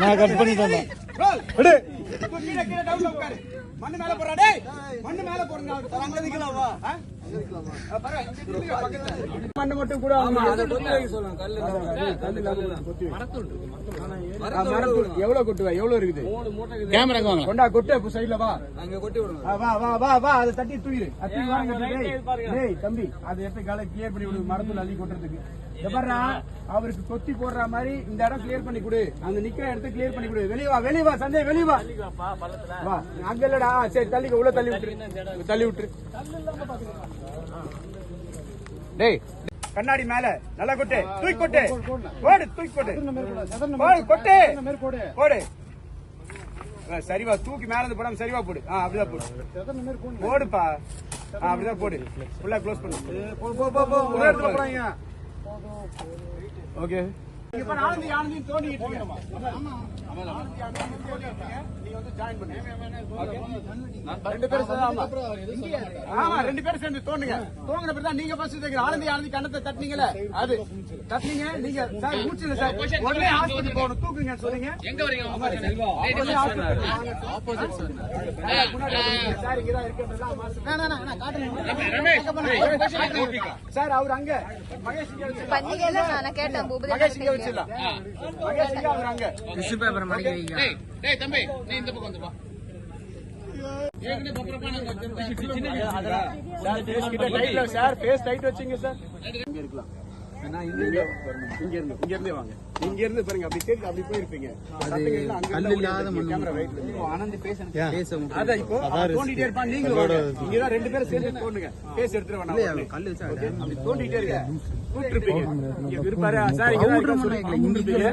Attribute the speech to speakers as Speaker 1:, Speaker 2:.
Speaker 1: நான் கட்
Speaker 2: உட்காரு. மண்ணு மேல போறா டேய். மண்ணு மேல போறங்க அங்க நிக்கலாமா மண்ணு மட்டும் கூட சொல்லுங்க. கல்லு கல்லு மரத்தூள். மரத்தூள் எவ்வளவு கொட்டுவ? எவ்வளவு இருக்குது?
Speaker 1: கேமரா வாங்க.
Speaker 2: கொண்டா கொட்டு அப்ப சைடுல வா. அங்க கொட்டி விடுங்க. வா வா வா வா அதை தட்டி தூக்கிடு அத்தி வாங்க டேய். டேய் தம்பி அதை எப்ப காலை கிளியர் பண்ணி விடு மரத்துல அள்ளி கொட்டுறதுக்கு. பாருடா அவருக்கு கொத்தி போடுற மாதிரி இந்த இடம் கிளியர் பண்ணி கொடு. அந்த நிக்கிற இடத்த கிளியர் பண்ணி கொடு. வெளிய வா வெளிய வா சந்தேக வெளிய வா. வா அங்க இல்லடா. சரி தள்ளிக்க உள்ள தள்ளி விட்டுரு. தள்ளி விட்டுரு. டேய் கண்ணாடி மேல நல்லா கொட்டு. தூக்கி கொட்டு. போடு தூக்கி கொட்டு. போடு கொட்டு. போடு. ஆ, சரிவா தூக்கி மேல இருந்து போடாம சரிவா போடு. ஆ அப்படிதான் போடு. போடுப்பா. ஆ, அப்படிதான் போடு. ஃபுல்லா க்ளோஸ் பண்ணு. போ போ போ போ. ஒரே இடத்துல போறாங்க ஓகே இப்ப ஆனந்தி ஆனந்தி தோண்டிட்டு இருக்கீங்க? ரெண்டு பேரும் சேர்ந்து, ஆமா. ஆமா ரெண்டு பேரும் சேர்ந்து தோண்டுங்க தோங்கின பிறகு தான் நீங்க ஃபர்ஸ்ட் ஆனந்தி ஆனந்தி கண்ணத்தை தட்டினீங்கல்ல அது தட்டினீங்க நீங்க சார் மூச்சுல சார் உடனே ஹாஸ்பிட்டல் போகணும் தூக்குங்க சொன்னீங்க எங்க வரீங்க சார் இங்க தான் சார் அவர் அங்க மகேஷ்
Speaker 3: நான் கேட்டேன் பூபதி
Speaker 2: மகேஷ் இங்க வச்சிடலாம் மகேஷ் இங்க அவர் அங்க சார் ஃபேஸ் கிட்ட டைட்ல சார் ஃபேஸ் டைட் வச்சீங்க சார். இங்க இருக்கலாம். இங்க இருந்து இங்க இருந்தே வாங்க. இங்க இருந்து பாருங்க அப்படி கேட்டு அப்படி போயிருப்பீங்க. ஆனந்த் பேசணும் அதான் இப்போ தோண்டிட்டே இருப்பான். நீங்க வாங்க. இங்க தான் ரெண்டு பேரும் சேர்ந்து தோண்டுங்க. பேச எடுத்துட்டு வேணாம் கல்லு அப்படி தோண்டிட்டே இருக்க கூப்பிட்டு இருப்பீங்க இங்க இருப்பாரு சார் இங்க இருப்பீங்க